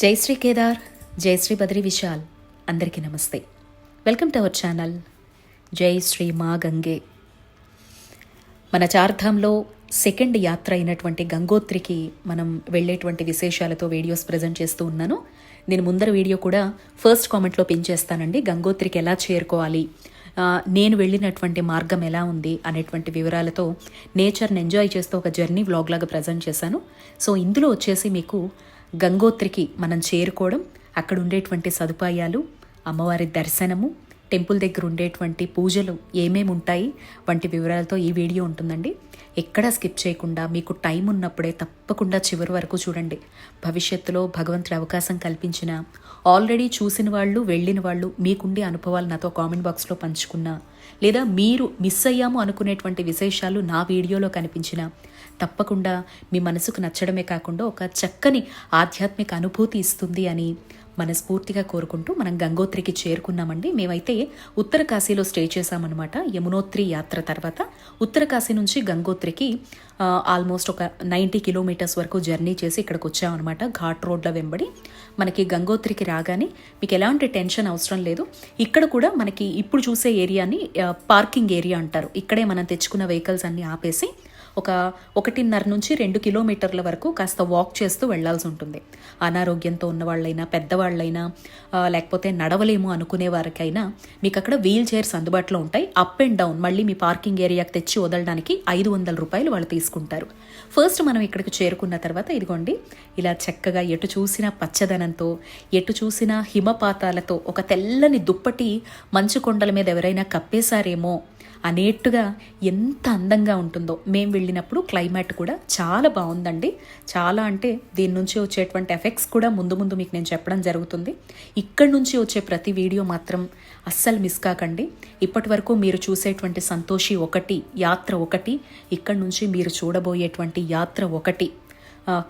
జై శ్రీ కేదార్ జై శ్రీ బద్రి విశాల్. అందరికీ నమస్తే. Welcome to our channel. జై శ్రీ మా గంగే. మన చార్థంలో సెకండ్ యాత్ర అయినటువంటి గంగోత్రికి మనం వెళ్ళేటువంటి విశేషాలతో వీడియోస్ ప్రజెంట్ చేస్తూ ఉన్నాను. నేను ముందర వీడియో కూడా ఫస్ట్ కామెంట్లో పిన్ చేస్తానండి. గంగోత్రికి ఎలా చేరుకోవాలి? నేను వెళ్ళినటువంటి మార్గం ఎలా ఉంది అనేటువంటి వివరాలతో నేచర్ని ఎంజాయ్ చేస్తూ ఒక జర్నీ వ్లాగ్ లాగా ప్రజెంట్ చేశాను. సో ఇందులో వచ్చేసి మీకు గంగోత్రికి మనం చేరుకోవడం అక్కడ ఉండేటువంటి సదుపాయాలు అమ్మవారి దర్శనము టెంపుల్ దగ్గర ఉండేటువంటి పూజలు ఏమేమి ఉంటాయి వంటి వివరాలతో ఈ వీడియో ఉంటుందండి. ఎక్కడా స్కిప్ చేయకుండా మీకు టైం ఉన్నప్పుడే తప్పకుండా చివరి వరకు చూడండి. భవిష్యత్తులో భగవంతుడి అవకాశం కల్పించిన ఆల్రెడీ చూసిన వాళ్ళు వెళ్ళిన వాళ్ళు మీకుండే అనుభవాలు నాతో కామెంట్ బాక్స్లో పంచుకున్నా లేదా మీరు మిస్ అయ్యాము అనుకునేటువంటి విశేషాలు నా వీడియోలో కనిపించిన తప్పకుండా మీ మనసుకు నచ్చడమే కాకుండా ఒక చక్కని ఆధ్యాత్మిక అనుభూతి ఇస్తుంది అని మనస్ఫూర్తిగా కోరుకుంటూ మనం గంగోత్రికి చేరుకున్నామండి. మేమైతే ఉత్తర కాశీలో స్టే చేశామన్నమాట. యమునోత్రి యాత్ర తర్వాత ఉత్తర కాశీ నుంచి గంగోత్రికి ఆల్మోస్ట్ ఒక నైంటీ కిలోమీటర్స్ వరకు జర్నీ చేసి ఇక్కడికి వచ్చామన్నమాట. ఘాట్ రోడ్ల వెంబడి మనకి గంగోత్రికి రాగానే మీకు ఎలాంటి టెన్షన్ అవసరం లేదు. ఇక్కడ కూడా మనకి ఇప్పుడు చూసే ఏరియాని పార్కింగ్ ఏరియా అంటారు. ఇక్కడే మనం తెచ్చుకున్న వెహికల్స్ అన్ని ఆపేసి ఒక ఒకటిన్నర నుంచి రెండు కిలోమీటర్ల వరకు కాస్త వాక్ చేస్తూ వెళ్ళాల్సి ఉంటుంది. అనారోగ్యంతో ఉన్న వాళ్ళైనా పెద్దవాళ్ళైనా లేకపోతే నడవలేము అనుకునే వారికైనా మీకు అక్కడ వీల్ చైర్స్ అందుబాటులో ఉంటాయి. అప్ అండ్ డౌన్ మళ్ళీ మీ పార్కింగ్ ఏరియాకి తెచ్చి వదలడానికి ఐదు వందల రూపాయలు వాళ్ళు తీసుకుంటారు. ఫస్ట్ మనం ఇక్కడికి చేరుకున్న తర్వాత ఇదిగోండి ఇలా చక్కగా ఎటు చూసినా పచ్చదనంతో ఎటు చూసినా హిమపాతాలతో ఒక తెల్లని దుప్పటి మంచు కొండల మీద ఎవరైనా కప్పేశారేమో అనేట్టుగా ఎంత అందంగా ఉంటుందో. మేము వెళ్ళినప్పుడు క్లైమేట్ కూడా చాలా బాగుందండి. చాలా అంటే దీని నుంచి వచ్చేటువంటి ఎఫెక్ట్స్ కూడా ముందు ముందు మీకు నేను చెప్పడం జరుగుతుంది. ఇక్కడి నుంచి వచ్చే ప్రతి వీడియో మాత్రం అస్సలు మిస్ కాకండి. ఇప్పటి వరకు మీరు చూసేటువంటి సంతోషి ఒకటి యాత్ర ఒకటి ఇక్కడ నుంచి మీరు చూడబోయేటువంటి యాత్ర ఒకటి.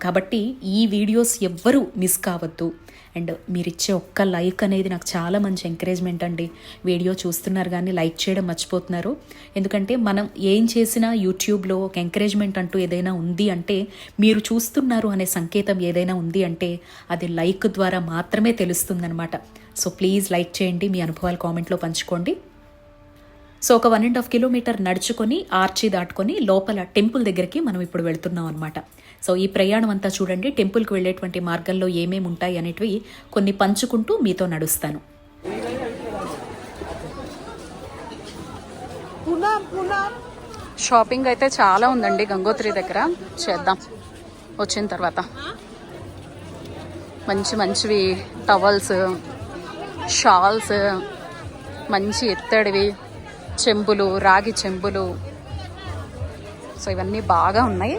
కాబట్టి ఈ వీడియోస్ ఎవ్వరూ మిస్ కావద్దు. అండ్ మీరు ఇచ్చే ఒక్క లైక్ అనేది నాకు చాలా మంచి ఎంకరేజ్మెంట్ అండి. వీడియో చూస్తున్నారు కానీ లైక్ చేయడం మర్చిపోతున్నారు. ఎందుకంటే మనం ఏం చేసినా యూట్యూబ్లో ఒక ఎంకరేజ్మెంట్ అంటూ ఏదైనా ఉంది అంటే మీరు చూస్తున్నారు అనే సంకేతం ఏదైనా ఉంది అంటే అది లైక్ ద్వారా మాత్రమే తెలుస్తుందనమాట సో ప్లీజ్ లైక్ చేయండి మీ అనుభవాలు కామెంట్లో పంచుకోండి. సో ఒక వన్ అండ్ హాఫ్ కిలోమీటర్ నడుచుకొని ఆర్చి దాటుకొని లోపల టెంపుల్ దగ్గరికి మనం ఇప్పుడు వెళ్తున్నాం అనమాట సో ఈ ప్రయాణం అంతా చూడండి టెంపుల్కి వెళ్ళేటువంటి మార్గంలో ఏమేమి ఉంటాయి అనేటివి కొన్ని పంచుకుంటూ మీతో నడుస్తాను. షాపింగ్ అయితే చాలా ఉందండి గంగోత్రి దగ్గర. చేద్దాం. వచ్చిన తర్వాత. మంచి మంచివి టవల్స్ షాల్స్ మంచి ఎత్తడివి. చెంబులు రాగి చెంబులు. సో ఇవన్నీ బాగా ఉన్నాయి.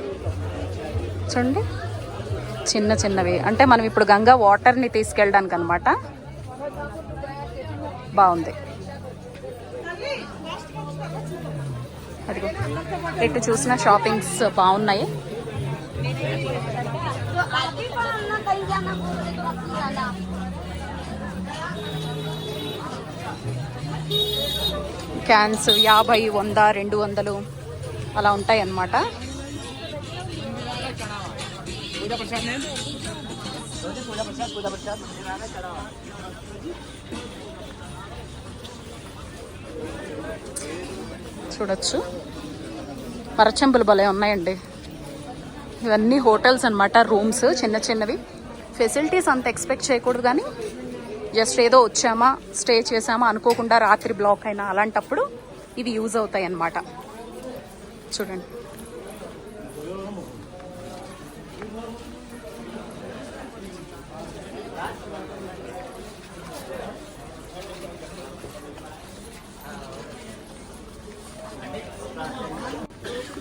చూడండి. చిన్న చిన్నవి. అంటే మనం ఇప్పుడు గంగా వాటర్ని తీసుకెళ్ళడానికి అనమాట బాగుంది. అదిగో. ఎటు చూసిన షాపింగ్స్ బాగున్నాయి. క్యాన్స్ యాభై వంద రెండు వందలు అలా ఉంటాయి అన్నమాట చూడొచ్చు. మరచెంపులు భలే ఉన్నాయండి. ఇవన్నీ హోటల్స్ అన్నమాట రూమ్స్ చిన్న చిన్నవి. ఫెసిలిటీస్ అంత ఎక్స్పెక్ట్ చేయకూడదు కానీ జస్ట్ ఏదో వచ్చామా స్టే చేసామా అనుకోకుండా రాత్రి బ్లాక్ అయినా అలాంటప్పుడు ఇవి యూజ్ అవుతాయి అన్నమాట చూడండి.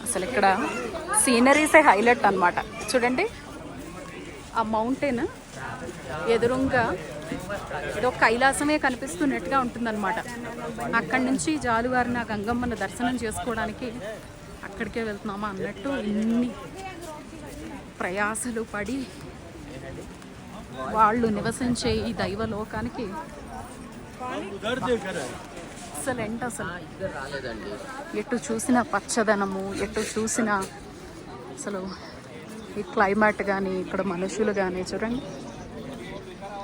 అసలు ఇక్కడ సీనరీసే హైలైట్ అనమాట చూడండి. ఆ మౌంటైన్ ఎదురుగా ఏదో కైలాసమే కనిపిస్తున్నట్టుగా ఉంటుందన్నమాట. అక్కడి నుంచి జాలువారిన గంగమ్మను దర్శనం చేసుకోవడానికి అక్కడికే వెళ్తున్నామా అన్నట్టు ఇన్ని ప్రయాసలు పడి వాళ్ళు నివసించే ఈ దైవ లోకానికి అసలు ఏంటి అసలు. ఎటు చూసిన పచ్చదనము ఎటు చూసిన అసలు ఈ క్లైమేట్ కానీ ఇక్కడ మనుషులు కానీ చూడండి.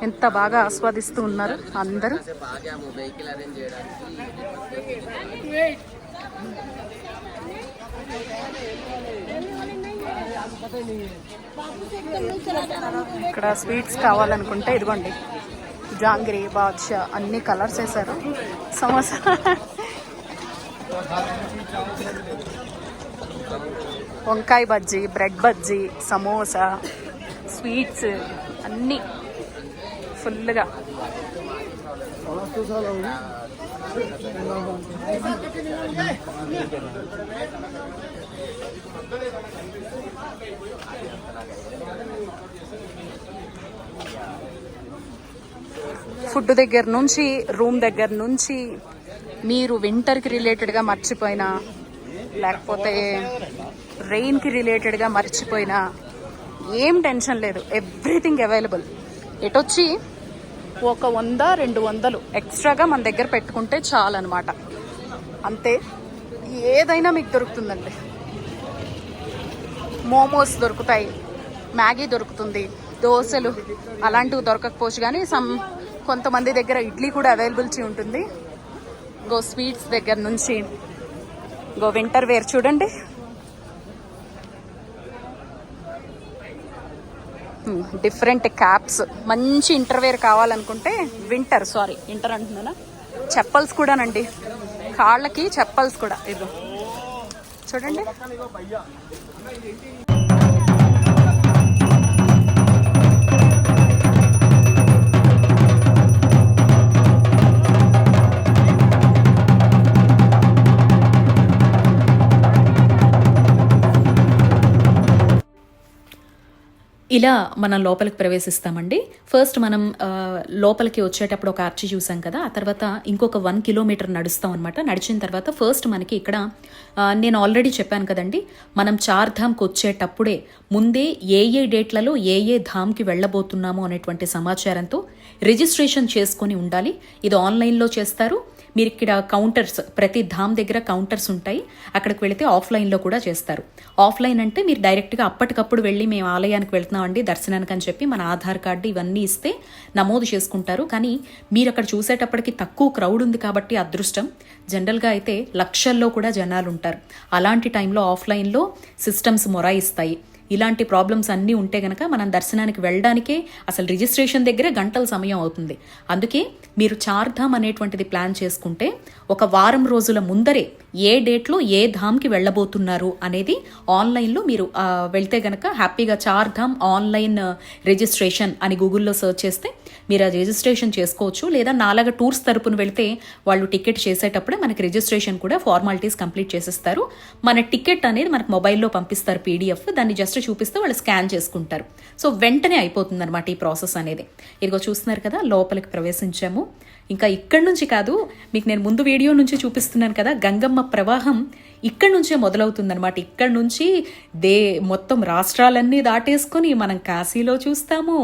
ఎంత బాగా ఆస్వాదిస్తూ ఉన్నారు అందరూ. ఇక్కడ స్వీట్స్ కావాలనుకుంటే ఇదిగోండి. జాంగ్రీ బాద్షా అన్ని కలర్స్ వేశారు. సమోసా. వంకాయ బజ్జీ బ్రెడ్ బజ్జీ సమోసా స్వీట్స్ అన్నీ. ఫుల్గా. ఫుడ్ దగ్గర నుంచి రూమ్ దగ్గర నుంచి మీరు వింటర్కి రిలేటెడ్గా మర్చిపోయినా లేకపోతే రెయిన్కి రిలేటెడ్గా మర్చిపోయినా ఏం టెన్షన్ లేదు. Everything available. ఎటొచ్చి ఒక వంద రెండు వందలు ఎక్స్ట్రాగా మన దగ్గర పెట్టుకుంటే చాలన్నమాట. అంతే. ఏదైనా మీకు దొరుకుతుందండి. మోమోస్ దొరుకుతాయి మ్యాగీ దొరుకుతుంది దోశలు అలాంటివి దొరకకపోవచ్చు కానీ సమ్ కొంతమంది దగ్గర ఇడ్లీ కూడా అవైలబిలిటీ ఉంటుంది. గో స్వీట్స్ దగ్గర నుంచి గో వింటర్ వేర్ చూడండి. Different caps. మంచి ఇంటర్వేర్ కావాలనుకుంటే వింటర్ సారీ ఇంటర్ అంటున్నానా? చెప్పల్స్ కూడానండి. కాళ్ళకి చెప్పల్స్ కూడా ఇది చూడండి. ఇలా మనం లోపలికి ప్రవేశిస్తామండి. ఫస్ట్ మనం లోపలికి వచ్చేటప్పుడు ఒక ఆర్చి చూసాం కదా ఆ తర్వాత ఇంకొక వన్ కిలోమీటర్ నడుస్తాం అనమాట నడిచిన తర్వాత ఫస్ట్ మనకి ఇక్కడ నేను ఆల్రెడీ చెప్పాను కదండి మనం చార్ధామ్కి వచ్చేటప్పుడే ముందే ఏ ఏ డేట్లలో ఏ ఏ ధామ్కి వెళ్ళబోతున్నాము అనేటువంటి సమాచారంతో రిజిస్ట్రేషన్ చేసుకొని ఉండాలి. ఇది ఆన్లైన్లో చేస్తారు. మీరు ఇక్కడ కౌంటర్స్ ప్రతి ధామ్ దగ్గర కౌంటర్స్ ఉంటాయి. అక్కడికి వెళితే ఆఫ్లైన్లో కూడా చేస్తారు. ఆఫ్లైన్ అంటే మీరు డైరెక్ట్గా అప్పటికప్పుడు వెళ్ళి మేము ఆలయానికి వెళ్తున్నామండి దర్శనానికి అని చెప్పి మన ఆధార్ కార్డు ఇవన్నీ ఇస్తే నమోదు చేసుకుంటారు. కానీ మీరు అక్కడ చూసేటప్పటికి తక్కువ క్రౌడ్ ఉంది కాబట్టి అదృష్టం. జనరల్గా అయితే లక్షల్లో కూడా జనాలు ఉంటారు. అలాంటి టైంలో ఆఫ్లైన్లో సిస్టమ్స్ మొరాయిస్తాయి. ఇలాంటి ప్రాబ్లమ్స్ అన్నీ ఉంటే గనక మనం దర్శనానికి వెళ్ళడానికే అసలు రిజిస్ట్రేషన్ దగ్గరే గంటల సమయం అవుతుంది. అందుకే మీరు చార్ధామ్ అనేటువంటిది ప్లాన్ చేసుకుంటే ఒక వారం రోజుల ముందరే ఏ డేట్లో ఏ ధామ్కి వెళ్ళబోతున్నారు అనేది ఆన్లైన్లో మీరు వెళ్తే గనక హ్యాపీగా చార్ధామ్ ఆన్లైన్ రిజిస్ట్రేషన్ అని గూగుల్లో సెర్చ్ చేస్తే మీరు అది రిజిస్ట్రేషన్ చేసుకోవచ్చు. లేదా నాలాగా టూర్స్ తరపున వెళ్తే వాళ్ళు టికెట్ చేసేటప్పుడే మనకి రిజిస్ట్రేషన్ కూడా ఫార్మాలిటీస్ కంప్లీట్ చేసేస్తారు. మన టికెట్ అనేది మనకు మొబైల్లో పంపిస్తారు పీడిఎఫ్ దాన్ని జస్ట్ చూపిస్తే వాళ్ళు స్కాన్ చేసుకుంటారు. సో వెంటనే అయిపోతుంది అనమాట ఈ ప్రాసెస్ అనేది. ఇదిగో చూస్తున్నారు కదా లోపలికి ప్రవేశించాము. ఇంకా ఇక్కడి నుంచి కాదు మీకు నేను ముందు వీడియో నుంచి చూపిస్తున్నాను కదా గంగమ్మ ప్రవాహం ఇక్కడి నుంచే మొదలవుతుందన్నమాట. ఇక్కడి నుంచి దే మొత్తం రాష్ట్రాలన్నీ దాటేసుకొని మనం కాశీలో చూస్తాము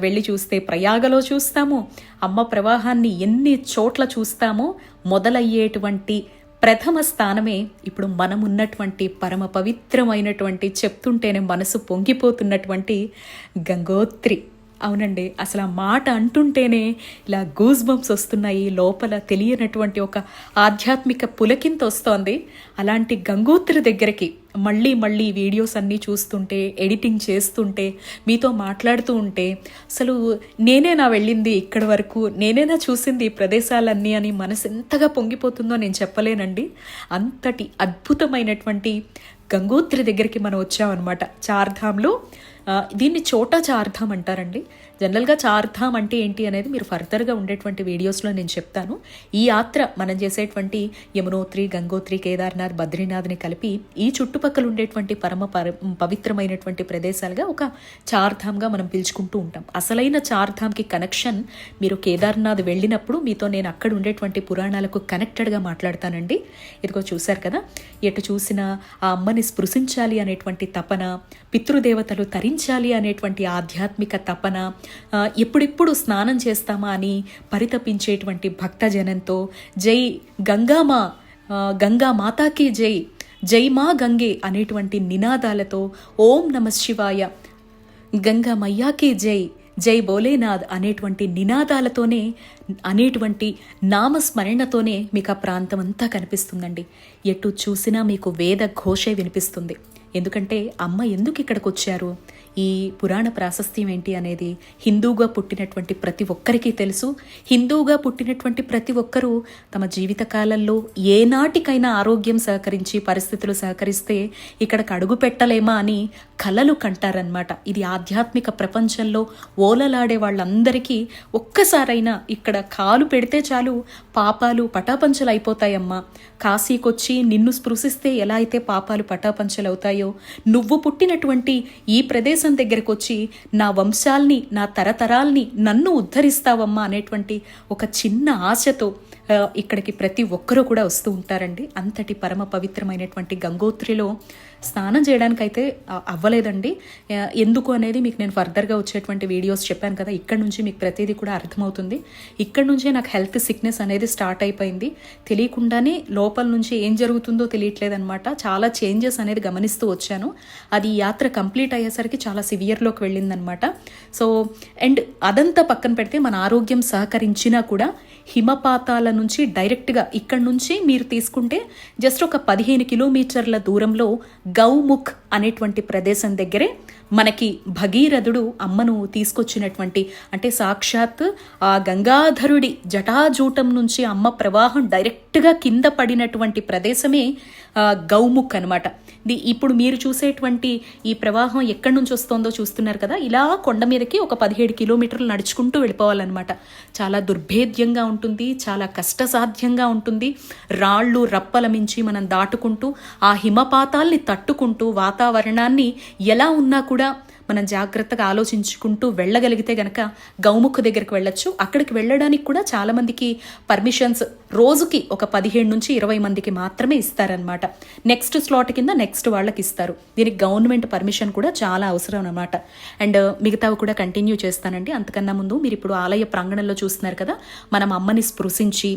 వెళ్ళి చూస్తే ప్రయాగలో చూస్తాము అమ్మ ప్రవాహాన్ని ఎన్ని చోట్ల చూస్తామో మొదలయ్యేటువంటి ప్రథమ స్థానమే ఇప్పుడు మనం ఉన్నటువంటి పరమ పవిత్రమైనటువంటి చెప్తుంటేనే మనసు పొంగిపోతున్నటువంటి గంగోత్రి. అవునండి. అసలు ఆ మాట అంటుంటేనే ఇలా గూస్ బంప్స్ వస్తున్నాయి. లోపల తెలియనటువంటి ఒక ఆధ్యాత్మిక పులకింత వస్తోంది. అలాంటి గంగోత్రి దగ్గరికి మళ్ళీ మళ్ళీ వీడియోస్ అన్నీ చూస్తుంటే ఎడిటింగ్ చేస్తుంటే మీతో మాట్లాడుతూ ఉంటే అసలు నేనేనా వెళ్ళింది ఇక్కడి వరకు నేనేనా చూసింది ఈ ప్రదేశాలన్నీ అని మనసు ఎంతగా పొంగిపోతుందో నేను చెప్పలేనండి. అంతటి అద్భుతమైనటువంటి గంగోత్రి దగ్గరికి మనం వచ్చామన్నమాట. చార్ధామ్లో దీన్ని చోటా చార్ధామ్ అంటారండి. జనరల్గా చార్ధామ్ అంటే ఏంటి అనేది మీరు ఫర్దర్గా ఉండేటువంటి వీడియోస్లో నేను చెప్తాను. ఈ యాత్ర మనం చేసేటువంటి యమునోత్రి గంగోత్రి కేదార్నాథ్ బద్రీనాథ్ని కలిపి ఈ చుట్టుపక్కల ఉండేటువంటి పరమ పర పవిత్రమైనటువంటి ప్రదేశాలుగా ఒక చార్ధామ్గా మనం పిలుచుకుంటూ ఉంటాం. అసలైన చార్ధామ్కి కనెక్షన్ మీరు కేదార్నాథ్ వెళ్ళినప్పుడు మీతో నేను అక్కడ ఉండేటువంటి పురాణాలకు కనెక్టెడ్గా మాట్లాడతానండి. ఇదిగో చూశారు కదా? ఎటు చూసినా ఆ అమ్మని స్పృశించాలి అనేటువంటి తపన పితృదేవతలు తరించాలి అనేటువంటి ఆధ్యాత్మిక తపన ఎప్పుడెప్పుడు స్నానం చేస్తామా అని పరితపించేటువంటి భక్తజనంతో జై గంగామా ఆ, గంగా మాతాకి జై జై మా గంగే అనేటువంటి నినాదాలతో ఓం నమ శివాయ గంగా మయ్యాకి జై జై బోలేనాథ్ అనేటువంటి నినాదాలతోనే అనేటువంటి నామస్మరణతోనే మీకు ఆ ప్రాంతం అంతా కనిపిస్తుందండి. ఎటు చూసినా మీకు వేద ఘోషే వినిపిస్తుంది. ఎందుకంటే అమ్మ ఎందుకు ఇక్కడికి వచ్చారు ఈ పురాణ ప్రాశస్త్యం ఏంటి అనేది హిందూగా పుట్టినటువంటి ప్రతి ఒక్కరికి తెలుసు. హిందూగా పుట్టినటువంటి ప్రతి ఒక్కరూ తమ జీవిత కాలంలో ఏనాటికైనా ఆరోగ్యం సహకరించి పరిస్థితులు సహకరిస్తే ఇక్కడికి అడుగు పెట్టలేమా అని కలలు కంటారనమాట ఇది ఆధ్యాత్మిక ప్రపంచంలో ఓలలాడే వాళ్ళందరికీ ఒక్కసారైనా ఇక్కడ కాలు పెడితే చాలు పాపాలు పటాపంచలు అయిపోతాయమ్మా కాశీకొచ్చి నిన్ను స్పృశిస్తే ఎలా అయితే పాపాలు పటాపంచలు అవుతాయో నువ్వు పుట్టినటువంటి ఈ ప్రదేశం దగ్గరకు వచ్చి నా వంశాల్ని నా తరతరాల్ని నన్ను ఉద్ధరిస్తావమ్మా అనేటువంటి ఒక చిన్న ఆశతో ఇక్కడికి ప్రతి ఒక్కరూ కూడా వస్తూ ఉంటారండి. అంతటి పరమ పవిత్రమైనటువంటి గంగోత్రిలో స్నానం చేయడానికైతే అయితే అవ్వలేదండి. ఎందుకు అనేది మీకు నేను ఫర్దర్గా వచ్చేటువంటి వీడియోస్ చెప్పాను కదా ఇక్కడ నుంచి మీకు ప్రతిదీ కూడా అర్థమవుతుంది. ఇక్కడ నుంచే నాకు హెల్త్ సిక్నెస్ అనేది స్టార్ట్ అయిపోయింది. తెలియకుండానే లోపల నుంచి ఏం జరుగుతుందో తెలియట్లేదనమాట చాలా చేంజెస్ అనేది గమనిస్తూ వచ్చాను. అది యాత్ర కంప్లీట్ అయ్యేసరికి చాలా సివియర్లోకి వెళ్ళిందనమాట సో అండ్ అదంతా పక్కన పెడితే మన ఆరోగ్యం సహకరించినా కూడా హిమపాతాల నుంచి డైరెక్ట్గా ఇక్కడ నుంచి మీరు తీసుకుంటే జస్ట్ ఒక పదిహేను కిలోమీటర్ల దూరంలో గౌముఖ్ అనేటువంటి ప్రదేశం దగ్గరే మనకి భగీరథుడు అమ్మను తీసుకొచ్చినటువంటి అంటే సాక్షాత్ ఆ గంగాధరుడి జటాజూటం నుంచి అమ్మ ప్రవాహం డైరెక్ట్ డైరెక్ట్గా కింద పడినటువంటి ప్రదేశమే గౌముఖ్ అనమాట ది ఇప్పుడు మీరు చూసేటువంటి ఈ ప్రవాహం ఎక్కడి నుంచి వస్తుందో చూస్తున్నారు కదా ఇలా కొండ మీదకి ఒక పదిహేడు కిలోమీటర్లు నడుచుకుంటూ వెళ్ళిపోవాలన్నమాట. చాలా దుర్భేద్యంగా ఉంటుంది చాలా కష్టసాధ్యంగా ఉంటుంది. రాళ్ళు రప్పల మించి మనం దాటుకుంటూ ఆ హిమపాతాల్ని తట్టుకుంటూ వాతావరణాన్ని ఎలా ఉన్నా కూడా మనం జాగ్రత్తగా ఆలోచించుకుంటూ వెళ్ళగలిగితే గనక గౌముఖ దగ్గరికి వెళ్ళొచ్చు. అక్కడికి వెళ్ళడానికి కూడా చాలామందికి పర్మిషన్స్ రోజుకి ఒక పదిహేడు నుంచి ఇరవై మందికి మాత్రమే ఇస్తారనమాట నెక్స్ట్ స్లాట్ కింద నెక్స్ట్ వాళ్ళకి ఇస్తారు. దీనికి గవర్నమెంట్ పర్మిషన్ కూడా చాలా అవసరం అనమాట అండ్ మిగతావి కూడా కంటిన్యూ చేస్తానండి. అంతకన్నా ముందు మీరు ఇప్పుడు ఆలయ ప్రాంగణంలో చూస్తున్నారు కదా మనం అమ్మని స్పృశించి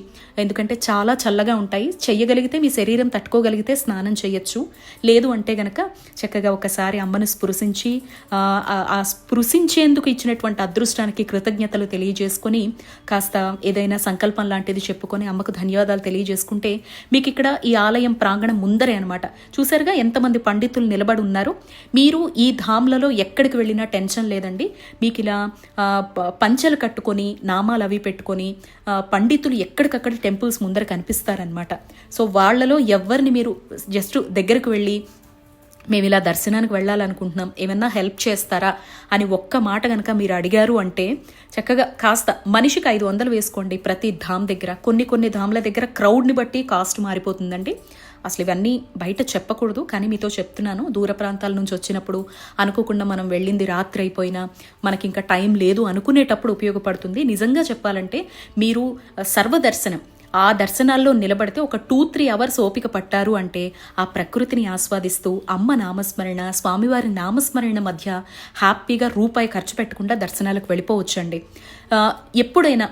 ఎందుకంటే చాలా చల్లగా ఉంటాయి. చెయ్యగలిగితే మీ శరీరం తట్టుకోగలిగితే స్నానం చేయొచ్చు. లేదు అంటే గనక చక్కగా ఒకసారి అమ్మను స్పృశించి ఆ, స్పృశించేందుకు ఇచ్చినటువంటి అదృష్టానికి కృతజ్ఞతలు తెలియజేసుకొని కాస్త ఏదైనా సంకల్పం లాంటిది చెప్పుకొని అమ్మకు ధన్యవాదాలు తెలియజేసుకుంటే మీకు ఇక్కడ ఈ ఆలయం ప్రాంగణం ముందరే అనమాట చూసారుగా ఎంతమంది పండితులు నిలబడి ఉన్నారు. మీరు ఈ ధామ్లలో ఎక్కడికి వెళ్ళినా టెన్షన్ లేదండి. మీకు ఇలా పంచెలు కట్టుకొని నామాలు అవి పెట్టుకొని పండితులు ఎక్కడికక్కడ టెంపుల్స్ ముందర కనిపిస్తారనమాట సో వాళ్ళలో ఎవరిని మీరు జస్ట్ దగ్గరకు వెళ్ళి మేము ఇలా దర్శనానికి వెళ్ళాలనుకుంటున్నాం ఏమన్నా హెల్ప్ చేస్తారా అని ఒక్క మాట కనుక మీరు అడిగారు అంటే చక్కగా కాస్త మనిషికి ఐదు వందలు వేసుకోండి ప్రతి ధామ్ దగ్గర. కొన్ని కొన్ని ధామ్ల దగ్గర క్రౌడ్ని బట్టి కాస్ట్ మారిపోతుందండి. అసలు ఇవన్నీ బయట చెప్పకూడదు కానీ మీతో చెప్తున్నాను. దూర ప్రాంతాల నుంచి వచ్చినప్పుడు అనుకోకుండా మనం వెళ్ళింది రాత్రి అయిపోయినా మనకి ఇంకా టైం లేదు అనుకునేటప్పుడు ఉపయోగపడుతుంది. నిజంగా చెప్పాలంటే మీరు సర్వదర్శనం ఆ దర్శనాల్లో నిలబడితే ఒక టూ త్రీ అవర్స్ ఓపిక పట్టారు అంటే ఆ ప్రకృతిని ఆస్వాదిస్తూ అమ్మ నామస్మరణ స్వామివారి నామస్మరణ మధ్య హ్యాపీగా రూపాయి ఖర్చు పెట్టకుండా దర్శనాలకు వెళ్ళిపోవచ్చండి. ఎప్పుడైనా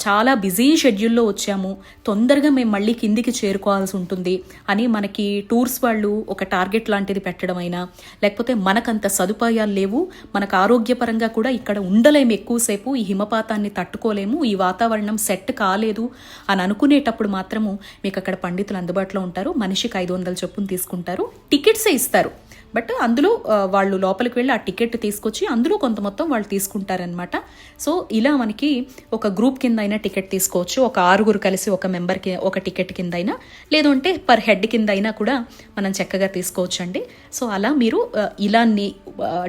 చాలా బిజీ షెడ్యూల్లో వచ్చాము తొందరగా మేము మళ్ళీ కిందికి చేరుకోవాల్సి ఉంటుంది అని మనకి టూర్స్ వాళ్ళు ఒక టార్గెట్ లాంటిది పెట్టడం అయినా లేకపోతే మనకంత సదుపాయాలు లేవు మనకు ఆరోగ్యపరంగా కూడా ఇక్కడ ఉండలేము ఎక్కువసేపు ఈ హిమపాతాన్ని తట్టుకోలేము ఈ వాతావరణం సెట్ కాలేదు అని అనుకునేటప్పుడు మాత్రము మీకు అక్కడ పండితులు అందుబాటులో ఉంటారు మనిషికి ఐదు వందల చొప్పున తీసుకుంటారు టికెట్సే ఇస్తారు. బట్ అందులో వాళ్ళు లోపలికి వెళ్ళి ఆ టికెట్ తీసుకొచ్చి అందులో కొంత మొత్తం వాళ్ళు తీసుకుంటారనమాట సో ఇలా మనకి ఒక గ్రూప్ కింద అయినా టికెట్ తీసుకోవచ్చు. ఒక ఆరుగురు కలిసి ఒక మెంబర్కి ఒక టికెట్ కింద అయినా లేదంటే పర్ హెడ్ కింద అయినా కూడా మనం చక్కగా తీసుకోవచ్చు అండి సో అలా మీరు ఇలా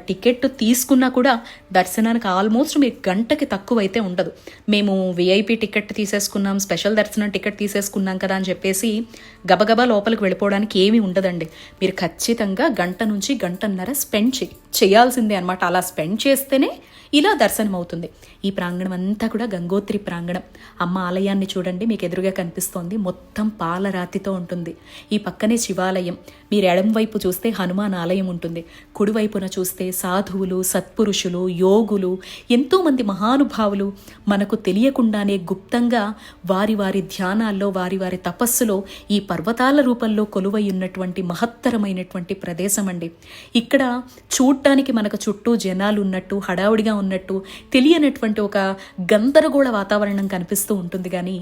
టికెట్ తీసుకున్నా కూడా దర్శనానికి ఆల్మోస్ట్ మీకు గంటకి తక్కువ అయితే ఉండదు. మేము విఐపి టికెట్ తీసేసుకున్నాం స్పెషల్ దర్శనం టికెట్ తీసేసుకున్నాం కదా అని చెప్పేసి గబగబా లోపలికి వెళ్ళిపోవడానికి ఏమీ ఉండదండి. మీరు ఖచ్చితంగా గంట నుంచి గంటన్నర స్పెండ్ చే చేయాల్సిందే అనమాట అలా స్పెండ్ చేస్తేనే ఇలా దర్శనం అవుతుంది ఈ ప్రాంగణం అంతా కూడా గంగోత్రి ప్రాంగణం. అమ్మ ఆలయాన్ని చూడండి మీకు ఎదురుగా కనిపిస్తోంది. మొత్తం పాలరాతితో ఉంటుంది. ఈ పక్కనే శివాలయం. మీరు ఎడం వైపు చూస్తే హనుమాన్ ఆలయం ఉంటుంది. కుడివైపున చూస్తే సాధువులు సత్పురుషులు యోగులు ఎంతోమంది మహానుభావులు. మనకు తెలియకుండానే గుప్తంగా వారి వారి ధ్యానాల్లో వారి వారి తపస్సులో ఈ పర్వతాల రూపంలో కొలువై ఉన్నటువంటి మహత్తరమైనటువంటి ప్రదేశం అండి ఇక్కడ చూడటానికి మనకు చుట్టూ జనాలు ఉన్నట్టు హడావుడిగా ఉన్నట్టు తెలియనటువంటి ఒక గందరగోళ వాతావరణం కనిపిస్తూ ఉంటుంది. కానీ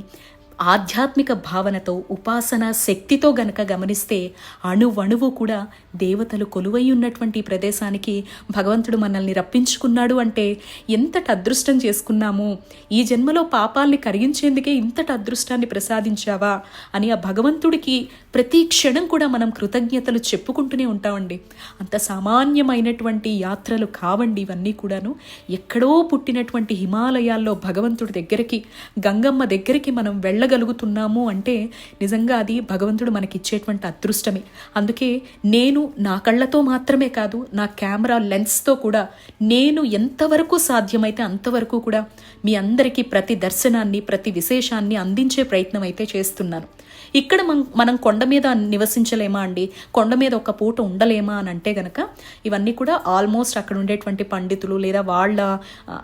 ఆధ్యాత్మిక భావనతో ఉపాసన శక్తితో గనక గమనిస్తే అణువణువు కూడా దేవతలు కొలువై ఉన్నటువంటి ప్రదేశానికి భగవంతుడు మనల్ని రప్పించుకున్నాడు అంటే ఎంతటి అదృష్టం చేసుకున్నాము? ఈ జన్మలో పాపాల్ని కరిగించేందుకే ఇంతటి అదృష్టాన్ని ప్రసాదించావా? అని ఆ భగవంతుడికి ప్రతి క్షణం కూడా మనం కృతజ్ఞతలు చెప్పుకుంటూనే ఉంటామండి. అంత సామాన్యమైనటువంటి యాత్రలు కావండి ఇవన్నీ కూడాను. ఎక్కడో పుట్టినటువంటి హిమాలయాల్లో భగవంతుడి దగ్గరికి గంగమ్మ దగ్గరికి మనం వెళ్ళగలుగుతున్నాము అంటే నిజంగా అది భగవంతుడు మనకి ఇచ్చేటువంటి అదృష్టమే. అందుకే నేను నా కళ్ళతో మాత్రమే కాదు నా కెమెరా లెన్స్తో కూడా నేను ఎంతవరకు సాధ్యమైతే అంతవరకు కూడా మీ అందరికీ ప్రతి దర్శనాన్ని ప్రతి విశేషాన్ని అందించే ప్రయత్నం అయితే చేస్తున్నాను. ఇక్కడ మనం మనం కొండ మీద నివసించలేమా అండి? కొండ మీద ఒక పూట ఉండలేమా అని అంటే గనక ఇవన్నీ కూడా ఆల్మోస్ట్ అక్కడ ఉండేటువంటి పండితులు లేదా వాళ్ళ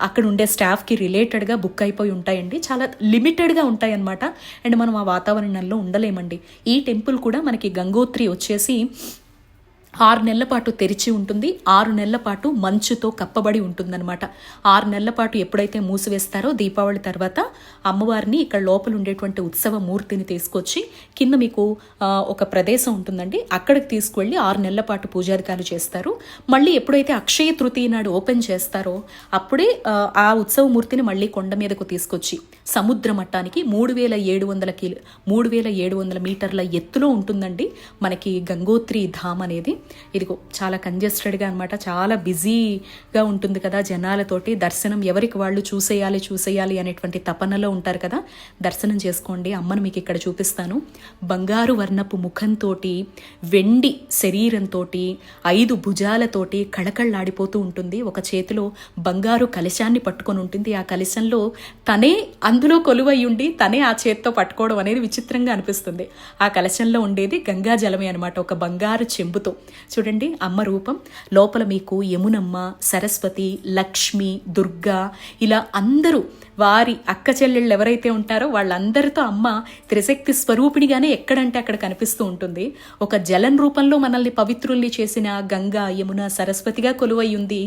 అక్కడ ఉండే స్టాఫ్కి రిలేటెడ్గా బుక్ అయిపోయి ఉంటాయండి. చాలా లిమిటెడ్గా ఉంటాయన్నమాట. అండ్ మనం ఆ వాతావరణంలో ఉండలేమండి. ఈ టెంపుల్ కూడా మనకి గంగోత్రి వచ్చేసి ఆరు నెలల పాటు తెరిచి ఉంటుంది. ఆరు నెలల పాటు మంచుతో కప్పబడి ఉంటుందన్నమాట. ఆరు నెలల పాటు ఎప్పుడైతే మూసివేస్తారో దీపావళి తర్వాత అమ్మవారిని ఇక్కడ లోపల ఉండేటువంటి ఉత్సవ మూర్తిని తీసుకొచ్చి కింద మీకు ఒక ప్రదేశం ఉంటుందండి. అక్కడికి తీసుకువెళ్ళి ఆరు నెలల పాటు పూజాధికారులు చేస్తారు. మళ్ళీ ఎప్పుడైతే అక్షయ తృతీయ నాడు ఓపెన్ చేస్తారో అప్పుడే ఆ, ఆ ఉత్సవ మూర్తిని మళ్ళీ కొండ మీదకు తీసుకొచ్చి సముద్ర మట్టానికి మూడు వేల ఏడు వందల కిలో మూడు వేల ఏడు వందల మీటర్ల ఎత్తులో ఉంటుందండి. మనకి గంగోత్రి ధామ్ అనేది. ఇదిగో చాలా కంజెస్టెడ్గా అనమాట చాలా బిజీగా ఉంటుంది కదా జనాలతోటి. దర్శనం ఎవరికి వాళ్ళు చూసేయాలి చూసేయాలి అనేటువంటి తపనలో ఉంటారు కదా. దర్శనం చేసుకోండి. అమ్మను మీకు ఇక్కడ చూపిస్తాను. బంగారు వర్ణపు ముఖంతో వెండి శరీరంతో ఐదు భుజాలతోటి కళకళ్ళాడిపోతూ ఉంటుంది. ఒక చేతిలో బంగారు కలశాన్ని పట్టుకొని ఉంటుంది. ఆ కలశంలో తనే అందులో కొలువై ఉండి తనే ఆ చేత్తో పట్టుకోవడం అనేది విచిత్రంగా అనిపిస్తుంది. ఆ కలశంలో ఉండేది గంగా జలమే అనమాట ఒక బంగారు చెంబుతో. చూడండి అమ్మ రూపం. లోపల మీకు యమునమ్మ సరస్వతి లక్ష్మి దుర్గా ఇలా అందరూ వారి అక్క చెల్లెళ్ళు ఎవరైతే ఉంటారో వాళ్ళందరితో అమ్మ త్రిశక్తి స్వరూపిణిగానే ఎక్కడంటే అక్కడ కనిపిస్తూ ఉంటుంది. ఒక జలం రూపంలో మనల్ని పవిత్రుల్ని చేసిన గంగా యమున సరస్వతిగా కొలువై ఉంది.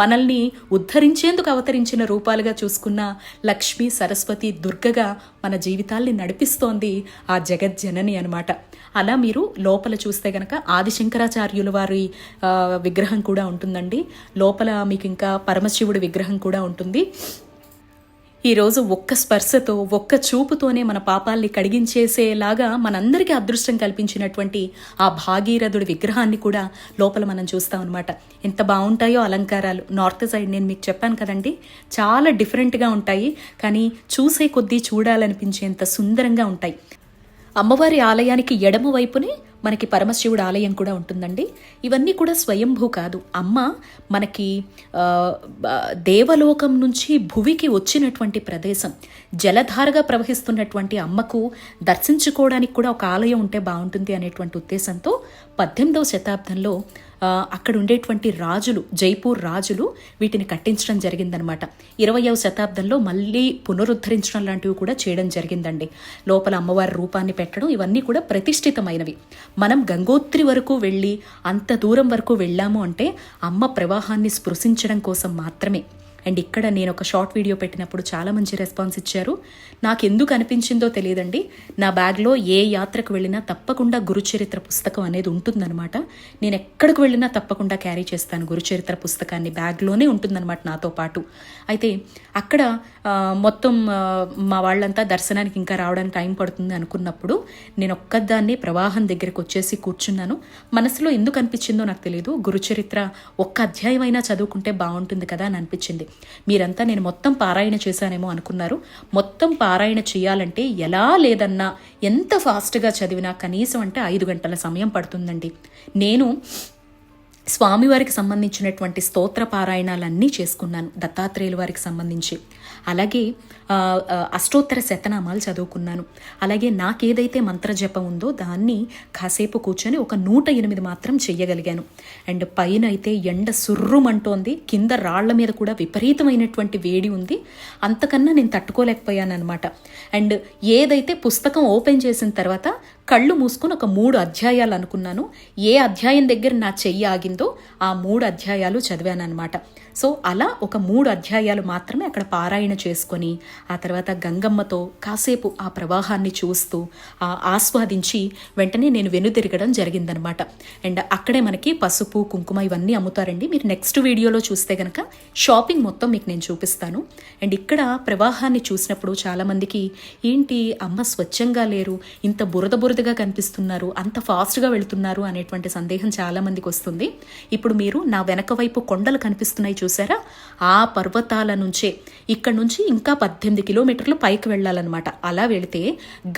మనల్ని ఉద్ధరించేందుకు అవతరించిన రూపాలుగా చూసుకున్న లక్ష్మి సరస్వతి దుర్గగా మన జీవితాల్ని నడిపిస్తోంది ఆ జగజ్జనని అనమాట అలా మీరు లోపల చూస్తే గనక ఆదిశంకరాచార్యుల వారి విగ్రహం కూడా ఉంటుందండి. లోపల మీకు ఇంకా పరమశివుడి విగ్రహం కూడా ఉంటుంది. ఈరోజు ఒక్క స్పర్శతో ఒక్క చూపుతోనే మన పాపాల్ని కడిగించేసేలాగా మనందరికీ అదృష్టం కల్పించినటువంటి ఆ భాగీరథుడి విగ్రహాన్ని కూడా లోపల మనం చూస్తాం అనమాట ఎంత బాగుంటాయో అలంకారాలు. నార్త్ సైడ్ నేను మీకు చెప్పాను కదండి చాలా డిఫరెంట్గా ఉంటాయి. కానీ చూసే కొద్దీ చూడాలనిపించేంత సుందరంగా ఉంటాయి. అమ్మవారి ఆలయానికి ఎడమ వైపునే మనకి పరమశివుడు ఆలయం కూడా ఉంటుందండి. ఇవన్నీ కూడా స్వయంభూ కాదు. అమ్మ మనకి దేవలోకం నుంచి భువికి వచ్చినటువంటి ప్రదేశం. జలధారగా ప్రవహిస్తున్నటువంటి అమ్మకు దర్శించుకోవడానికి కూడా ఒక ఆలయం ఉంటే బాగుంటుంది అనేటువంటి ఉద్దేశంతో పద్దెనిమిదవ శతాబ్దంలో అక్కడ ఉండేటువంటి రాజులు జైపూర్ రాజులు వీటిని కట్టించడం జరిగిందనమాట ఇరవయవ శతాబ్దంలో మళ్ళీ పునరుద్ధరించడం లాంటివి కూడా చేయడం జరిగిందండి. లోపల అమ్మవారి రూపాన్ని పెట్టడం ఇవన్నీ కూడా ప్రతిష్ఠితమైనవి. మనం గంగోత్రి వరకు వెళ్ళి అంత దూరం వరకు వెళ్ళాము అంటే అమ్మ ప్రవాహాన్ని స్పృశించడం కోసం మాత్రమే. అండ్ ఇక్కడ నేను ఒక షార్ట్ వీడియో పెట్టినప్పుడు చాలా మంచి రెస్పాన్స్ ఇచ్చారు. నాకు ఎందుకు అనిపించిందో తెలియదండి. నా బ్యాగ్లో ఏ యాత్రకు వెళ్ళినా తప్పకుండా గురుచరిత్ర పుస్తకం అనేది ఉంటుందన్నమాట. నేను ఎక్కడికి వెళ్ళినా తప్పకుండా క్యారీ చేస్తాను గురుచరిత్ర పుస్తకాన్ని. బ్యాగ్లోనే ఉంటుందన్నమాట నాతో పాటు. అయితే అక్కడ మొత్తం మా వాళ్ళంతా దర్శనానికి ఇంకా రావడానికి టైం పడుతుంది అనుకున్నప్పుడు నేను ఒక్కదాన్ని ప్రవాహం దగ్గరికి వచ్చేసి కూర్చున్నాను. మనసులో ఎందుకు అనిపించిందో నాకు తెలియదు గురుచరిత్ర ఒక్క అధ్యాయం అయినా చదువుకుంటే బాగుంటుంది కదా అని అనిపించింది. మీరంతా నేను మొత్తం పారాయణ చేశానేమో అనుకున్నారు. మొత్తం పారాయణ చేయాలంటే ఎలా లేదన్నా ఎంత ఫాస్ట్గా చదివినా కనీసం అంటే ఐదు గంటల సమయం పడుతుందండి. నేను స్వామివారికి సంబంధించినటువంటి స్తోత్ర పారాయణాలన్నీ చేసుకున్నాను దత్తాత్రేయుల వారికి సంబంధించి. అలాగే అష్టోత్తర శతనామాలు చదువుకున్నాను. అలాగే నాకేదైతే మంత్రజపం ఉందో దాన్ని కాసేపు కూర్చొని ఒక నూట ఎనిమిది మాత్రం చెయ్యగలిగాను. అండ్ పైన అయితే ఎండ సుర్రుమంటోంది కింద రాళ్ళ మీద కూడా విపరీతమైనటువంటి వేడి ఉంది. అంతకన్నా నేను తట్టుకోలేకపోయాను అనమాట అండ్ ఏదైతే పుస్తకం ఓపెన్ చేసిన తర్వాత కళ్ళు మూసుకొని ఒక మూడు అధ్యాయాలు అనుకున్నాను. ఏ అధ్యాయం దగ్గర నా చెయ్యి ఆగిందో ఆ మూడు అధ్యాయాలు చదివాను అనమాట సో అలా ఒక మూడు అధ్యాయాలు మాత్రమే అక్కడ పారాయణ చేసుకొని ఆ తర్వాత గంగమ్మతో కాసేపు ఆ ప్రవాహాన్ని చూస్తూ ఆస్వాదించి వెంటనే నేను వెనుదిరగడం జరిగిందనమాట అండ్ అక్కడే మనకి పసుపు కుంకుమ ఇవన్నీ అమ్ముతారండి. మీరు నెక్స్ట్ వీడియోలో చూస్తే గనక షాపింగ్ మొత్తం మీకు నేను చూపిస్తాను. అండ్ ఇక్కడ ప్రవాహాన్ని చూసినప్పుడు చాలామందికి ఏంటి అమ్మ స్వచ్ఛంగా లేరు ఇంత బురద బురద జాగ్రత్తగా కనిపిస్తున్నారు అంత ఫాస్ట్గా వెళుతున్నారు అనేటువంటి సందేహం చాలామందికి వస్తుంది. ఇప్పుడు మీరు నా వెనక వైపు కొండలు కనిపిస్తున్నాయి చూసారా? ఆ పర్వతాల నుంచే ఇక్కడ నుంచి ఇంకా పద్దెనిమిది కిలోమీటర్లు పైకి వెళ్ళాలన్నమాట. అలా వెళితే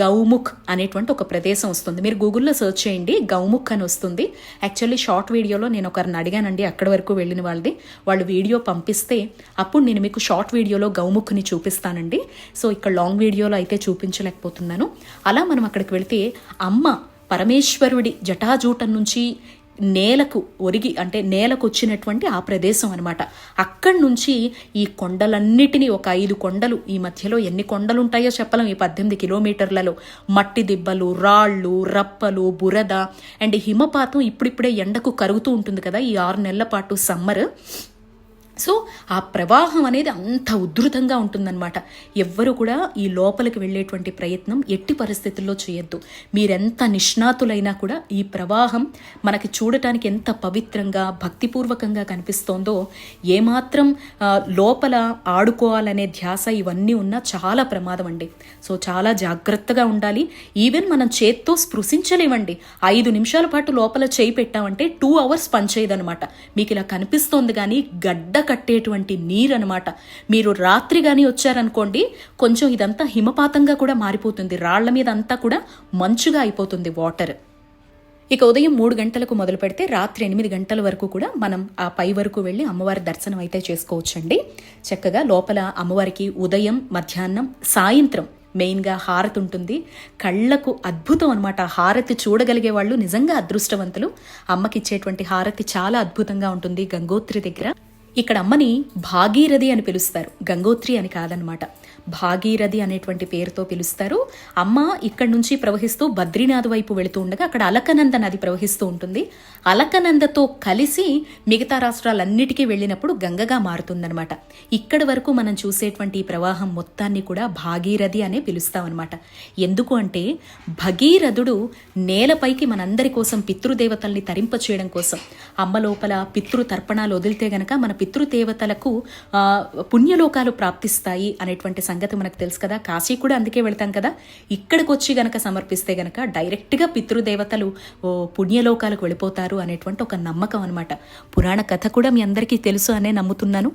గౌముఖ్ అనేటువంటి ఒక ప్రదేశం వస్తుంది. మీరు గూగుల్లో సెర్చ్ చేయండి గౌముఖ్ అని వస్తుంది. యాక్చువల్లీ షార్ట్ వీడియోలో నేను ఒకరిని అడిగానండి అక్కడి వరకు వెళ్ళిన వాళ్ళది. వాళ్ళు వీడియో పంపిస్తే అప్పుడు నేను మీకు షార్ట్ వీడియోలో గౌముఖ్ని చూపిస్తానండి. సో ఇక్కడ లాంగ్ వీడియోలో అయితే చూపించలేకపోతున్నాను. అలా మనం అక్కడికి వెళితే అమ్మ పరమేశ్వరుడి జటాజూటం నుంచి నేలకు ఒరిగి అంటే నేలకు వచ్చినటువంటి ఆ ప్రదేశం అనమాట అక్కడి నుంచి ఈ కొండలన్నిటినీ ఒక ఐదు కొండలు ఈ మధ్యలో ఎన్ని కొండలు ఉంటాయో చెప్పలేం. ఈ పద్దెనిమిది కిలోమీటర్లలో మట్టి దిబ్బలు రాళ్ళు రప్పలు బురద అండ్ హిమపాతం ఇప్పుడిప్పుడే ఎండకు కరుగుతూ ఉంటుంది కదా ఈ ఆరు నెలల పాటు సమ్మర్. సో ఆ ప్రవాహం అనేది అంత ఉధృతంగా ఉంటుందన్నమాట. ఎవ్వరు కూడా ఈ లోపలికి వెళ్ళేటువంటి ప్రయత్నం ఎట్టి పరిస్థితుల్లో చేయొద్దు. మీరెంత నిష్ణాతులైనా కూడా ఈ ప్రవాహం మనకి చూడటానికి ఎంత పవిత్రంగా భక్తిపూర్వకంగా కనిపిస్తోందో ఏమాత్రం లోపల ఆడుకోవాలనే ధ్యాస ఇవన్నీ ఉన్నా చాలా ప్రమాదం అండి. సో చాలా జాగ్రత్తగా ఉండాలి. ఈవెన్ మనం చేత్తో స్పృశించలేమండి. ఐదు నిమిషాల పాటు లోపల చేయి పెట్టామంటే టూ అవర్స్ పనిచేయదనమాట మీకు ఇలా కనిపిస్తోంది కానీ గడ్డ కట్టేటువంటి నీరు అనమాట మీరు రాత్రి కానీ వచ్చారనుకోండి కొంచెం ఇదంతా హిమపాతంగా కూడా మారిపోతుంది. రాళ్ళ మీద అంతా కూడా మంచుగా అయిపోతుంది వాటర్. ఇక ఉదయం మూడు గంటలకు మొదలు పెడితే రాత్రి ఎనిమిది గంటల వరకు కూడా మనం ఆ పై వరకు వెళ్ళి అమ్మవారి దర్శనం అయితే చేసుకోవచ్చండి. చక్కగా లోపల అమ్మవారికి ఉదయం మధ్యాహ్నం సాయంత్రం మెయిన్గా హారతి ఉంటుంది. కళ్ళకు అద్భుతం అనమాట హారతి చూడగలిగే వాళ్ళు నిజంగా అదృష్టవంతులు. అమ్మకి ఇచ్చేటువంటి హారతి చాలా అద్భుతంగా ఉంటుంది గంగోత్రి దగ్గర. ఇక్కడ అమ్మని భాగీరథి అని పిలుస్తారు. గంగోత్రి అని కాదనమాట. భాగీరథి అనేటువంటి పేరుతో పిలుస్తారు. అమ్మ ఇక్కడ నుంచి ప్రవహిస్తూ బద్రీనాథ్ వైపు వెళుతూ ఉండగా అక్కడ అలకనంద నది ప్రవహిస్తూ ఉంటుంది. అలకనందతో కలిసి మిగతా రాష్ట్రాలన్నిటికీ వెళ్ళినప్పుడు గంగగా మారుతుందనమాట ఇక్కడి వరకు మనం చూసేటువంటి ప్రవాహం మొత్తాన్ని కూడా భాగీరథి అనే పిలుస్తామన్నమాట. ఎందుకు అంటే భగీరథుడు నేలపైకి మనందరి కోసం పితృదేవతల్ని తరింప చేయడం కోసం. అమ్మ లోపల పితృ తర్పణాలు వదిలితే గనక మన పితృదేవతలకు పుణ్యలోకాలు ప్రాప్తిస్తాయి అనేటువంటి సంగతి మనకు తెలుసు కదా. కాశీ కూడా అందుకే వెళ్తాం కదా. ఇక్కడికి వచ్చి గనక సమర్పిస్తే గనక డైరెక్ట్గా పితృదేవతలు ఓ పుణ్యలోకాలకు వెళ్ళిపోతారు అనేటువంటి ఒక నమ్మకం అనమాట పురాణ కథ కూడా మీ అందరికీ తెలుసు అనే నమ్ముతున్నాను.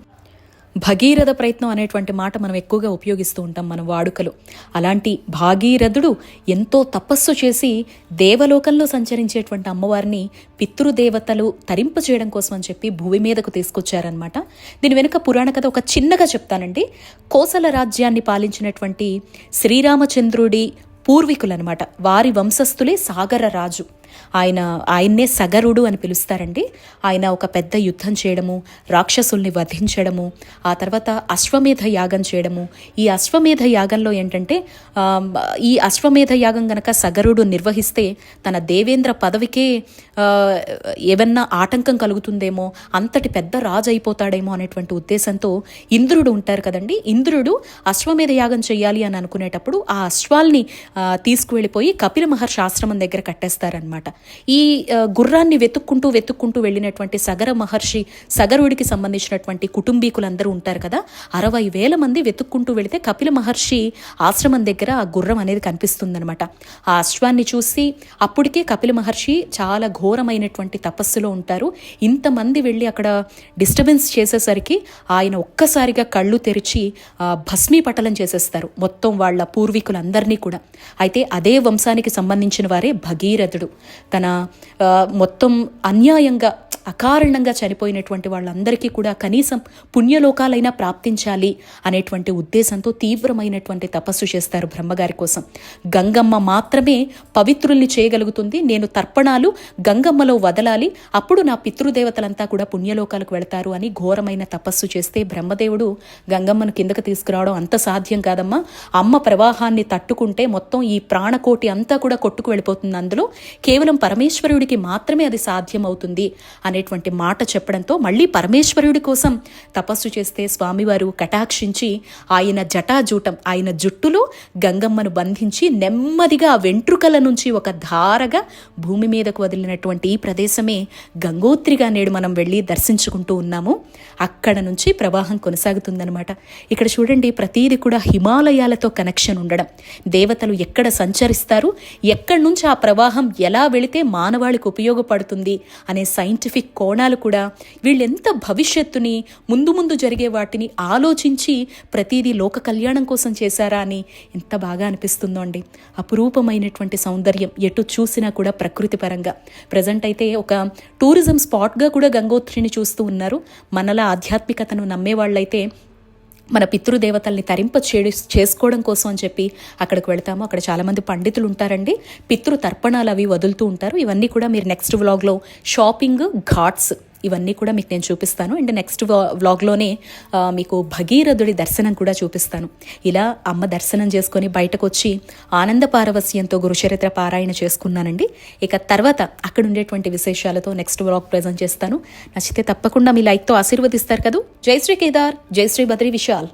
భగీరథ ప్రయత్నం అనేటువంటి మాట మనం ఎక్కువగా ఉపయోగిస్తూ ఉంటాం మన వాడుకలో. అలాంటి భాగీరథుడు ఎంతో తపస్సు చేసి దేవలోకంలో సంచరించేటువంటి అమ్మవారిని పితృదేవతలు తరింప చేయడం కోసం అని చెప్పి భూమి మీదకు తీసుకొచ్చారనమాట దీని వెనుక పురాణ కథ ఒక చిన్నగా చెప్తానండి. కోసల రాజ్యాన్ని పాలించినటువంటి శ్రీరామచంద్రుడి పూర్వీకులనమాట వారి వంశస్థులే సాగర రాజు. ఆయన ఆయన్నే సగరుడు అని పిలుస్తారండి. ఆయన ఒక పెద్ద యుద్ధం చేయడము రాక్షసుల్ని వధించడము ఆ తర్వాత అశ్వమేధ యాగం చేయడము. ఈ అశ్వమేధ యాగంలో ఏంటంటే ఈ అశ్వమేధ యాగం గనక సగరుడు నిర్వహిస్తే తన దేవేంద్ర పదవికే ఏమన్నా ఏవన్నా ఆటంకం కలుగుతుందేమో అంతటి పెద్ద రాజు అయిపోతాడేమో అనేటువంటి ఉద్దేశంతో ఇంద్రుడు ఉంటారు కదండి. ఇంద్రుడు అశ్వమేధ యాగం చేయాలి అని అనుకునేటప్పుడు ఆ అశ్వాల్ని తీసుకువెళ్ళిపోయి కపిల మహర్షి ఆశ్రమం దగ్గర కట్టేస్తారనమాట ఈ గుర్రాన్ని వెతుక్కుంటూ వెతుక్కుంటూ వెళ్ళినటువంటి సగర మహర్షి సగరుడికి సంబంధించినటువంటి కుటుంబీకులందరూ ఉంటారు కదా అరవై వేల మంది వెతుక్కుంటూ వెళితే కపిల మహర్షి ఆశ్రమం దగ్గర ఆ గుర్రం అనేది కనిపిస్తుందనమాట ఆ అశ్వాన్ని చూసి అప్పటికే కపిల మహర్షి చాలా ఘోరమైనటువంటి తపస్సులో ఉంటారు. ఇంతమంది వెళ్ళి అక్కడ డిస్టర్బెన్స్ చేసేసరికి ఆయన ఒక్కసారిగా కళ్ళు తెరిచి భస్మీపటలం చేసేస్తారు మొత్తం వాళ్ళ పూర్వీకులందరినీ కూడా. అయితే అదే వంశానికి సంబంధించిన వారే భగీరథుడు. తన ఆ, మొత్తం అన్యాయంగా అకారణంగా చనిపోయినటువంటి వాళ్ళందరికీ కూడా కనీసం పుణ్యలోకాలైనా ప్రాప్తించాలి అనేటువంటి ఉద్దేశంతో తీవ్రమైనటువంటి తపస్సు చేస్తారు బ్రహ్మగారి కోసం. గంగమ్మ మాత్రమే పవిత్రుల్ని చేయగలుగుతుంది నేను తర్పణాలు గంగమ్మలో వదలాలి అప్పుడు నా పితృదేవతలంతా కూడా పుణ్యలోకాలకు వెళతారు అని ఘోరమైన తపస్సు చేస్తే బ్రహ్మదేవుడు గంగమ్మను కిందకు తీసుకురావడం అంత సాధ్యం కాదమ్మా. అమ్మ ప్రవాహాన్ని తట్టుకుంటే మొత్తం ఈ ప్రాణకోటి అంతా కూడా కొట్టుకు వెళ్ళిపోతుంది. అందులో కేవలం పరమేశ్వరుడికి మాత్రమే అది సాధ్యం అవుతుంది అనేటువంటి మాట చెప్పడంతో మళ్ళీ పరమేశ్వరుడి కోసం తపస్సు చేస్తే స్వామివారు కటాక్షించి ఆయన జటాజూటం ఆయన జుట్టులో గంగమ్మను బంధించి నెమ్మదిగా వెంట్రుకల నుంచి ఒక ధారగా భూమి మీదకు వదిలినటువంటి ఈ ప్రదేశమే గంగోత్రిగా నేడు మనం వెళ్ళి దర్శించుకుంటూ ఉన్నాము. అక్కడ నుంచి ప్రవాహం కొనసాగుతుందనమాట ఇక్కడ చూడండి ప్రతీది కూడా హిమాలయాలతో కనెక్షన్ ఉండడం. దేవతలు ఎక్కడ సంచరిస్తారు? ఎక్కడి నుంచి ఆ ప్రవాహం ఎలా వెళితే మానవాళికి ఉపయోగపడుతుంది? అనే సైంటిఫిక్ కోణాలు కూడా వీళ్ళెంత భవిష్యత్తుని ముందు ముందు జరిగే వాటిని ఆలోచించి ప్రతిదీ లోక కళ్యాణం కోసం చేశారా అని ఎంత బాగా అనిపిస్తుందో అండి. అపురూపమైనటువంటి సౌందర్యం ఎటు చూసినా కూడా ప్రకృతి పరంగా. ప్రజెంట్ అయితే ఒక టూరిజం స్పాట్గా కూడా గంగోత్రిని చూస్తూ ఉన్నారు. మనలా ఆధ్యాత్మికతను నమ్మే వాళ్ళైతే మన పితృదేవతల్ని తరింప చేడు చేసుకోవడం కోసం అని చెప్పి అక్కడికి వెళ్తాము. అక్కడ చాలామంది పండితులు ఉంటారండి. పితృ తర్పణాలు అవి వదులుతూ ఉంటారు. ఇవన్నీ కూడా మీరు నెక్స్ట్ వ్లాగ్లో షాపింగ్ ఘాట్స్. ఇవన్నీ కూడా మీకు నేను చూపిస్తాను. అండ్ నెక్స్ట్ వ్లాగ్లోనే మీకు భగీరథుడి దర్శనం కూడా చూపిస్తాను. ఇలా అమ్మ దర్శనం చేసుకొని బయటకు వచ్చి ఆనంద పారవస్యంతో గురుచరిత్ర పారాయణ చేసుకున్నానండి. ఇక తర్వాత అక్కడ ఉండేటువంటి విశేషాలతో నెక్స్ట్ వ్లాగ్ ప్రజెంట్ చేస్తాను. నచ్చితే తప్పకుండా మీ లైక్తో ఆశీర్వదిస్తారు కదా. జై శ్రీ కేదార్ జై శ్రీ బద్రీ విశాల్.